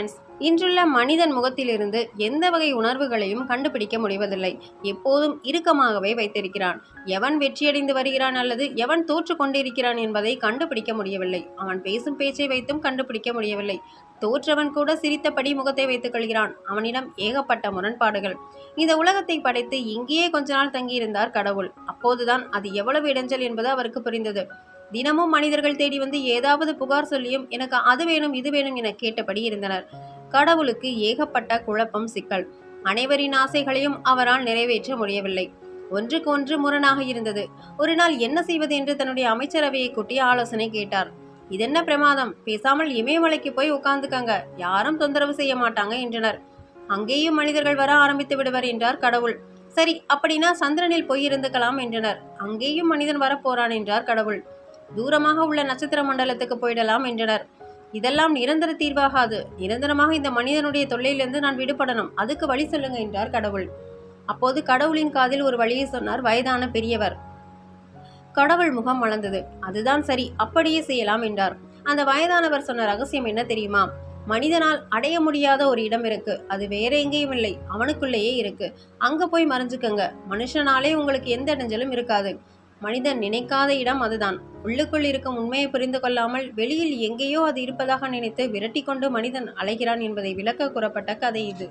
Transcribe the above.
Friends இன்றுள்ள மனிதன் முகத்திலிருந்து எந்த வகை உணர்வுகளையும் கண்டுபிடிக்க முடிவதில்லை. எப்போதும் இறுக்கமாகவே வைத்திருக்கிறான். எவன் வெற்றியடைந்து வருகிறான் அல்லது எவன் தோற்று கொண்டிருக்கிறான் என்பதை கண்டுபிடிக்க முடியவில்லை. அவன் பேசும் பேச்சை வைத்தும் கண்டுபிடிக்க முடியவில்லை. தோற்றவன் கூட சிரித்தபடி முகத்தை வைத்துக் கொள்கிறான். அவனிடம் ஏகப்பட்ட முரண்பாடுகள். இந்த உலகத்தை படைத்து இங்கேயே கொஞ்ச நாள் தங்கியிருந்தார் கடவுள். அப்போதுதான் அது எவ்வளவு இடைஞ்சல் என்பது அவருக்கு புரிந்தது. தினமும் மனிதர்கள் தேடி வந்து ஏதாவது புகார் சொல்லியும் எனக்கு அது வேணும் இது வேணும் என கேட்டபடி இருந்தனர். கடவுளுக்கு ஏகப்பட்ட குழப்பம் சிக்கல். அனைவரின் ஆசைகளையும் அவரால் நிறைவேற்ற முடியவில்லை. ஒன்றுக்கு ஒன்று முரணாக இருந்தது. ஒரு நாள் என்ன செய்வது என்று தன்னுடைய அமைச்சரவையை கூட்டி ஆலோசனை கேட்டார். இதென்ன பிரமாதம்? பேசாமல் இமயமலைக்கு போய் உட்கார்ந்துக்கங்க. யாரும் தொந்தரவு செய்ய மாட்டாங்க என்றனர். அங்கேயும் மனிதர்கள் வர ஆரம்பித்து விடுவர் என்றார் கடவுள். சரி அப்படின்னா சந்திரனில் போய் இருந்துக்கலாம் என்றனர். அங்கேயும் மனிதன் வரப்போறான் என்றார் கடவுள். தூரமாக உள்ள நட்சத்திர மண்டலத்துக்கு போயிடலாம் என்றனர். இதெல்லாம் நிரந்தர தீர்வாகாது. நிரந்தரமாக இந்த மனிதனுடைய தொல்லையிலிருந்து நான் விடுபடணும். அதுக்கு வழி சொல்லுங்க என்றார் கடவுள். அப்போது கடவுளின் காதில் ஒரு வழியை சொன்னார் வயதான பெரியவர். கடவுள் முகம் மலர்ந்தது. அதுதான் சரி. அப்படியே செய்யலாம் என்றார். அந்த வயதானவர் சொன்ன ரகசியம் என்ன தெரியுமா? மனிதனால் அடைய முடியாத ஒரு இடம் இருக்கு. அது வேற எங்கேயும் இல்லை. அவனுக்குள்ளேயே இருக்கு. அங்க போய் மறைஞ்சுக்கங்க. மனுஷனாலே உங்களுக்கு எந்த இடைஞ்சலும் இருக்காது. மனிதன் நினைக்காத இடம் அதுதான். உள்ளுக்குள் இருக்கும் உண்மையை புரிந்து கொள்ளாமல் வெளியில் எங்கேயோ அது இருப்பதாக நினைத்து விரட்டி கொண்டு மனிதன் அலைகிறான் என்பதை விளக்க கூறப்பட்ட கதை இது.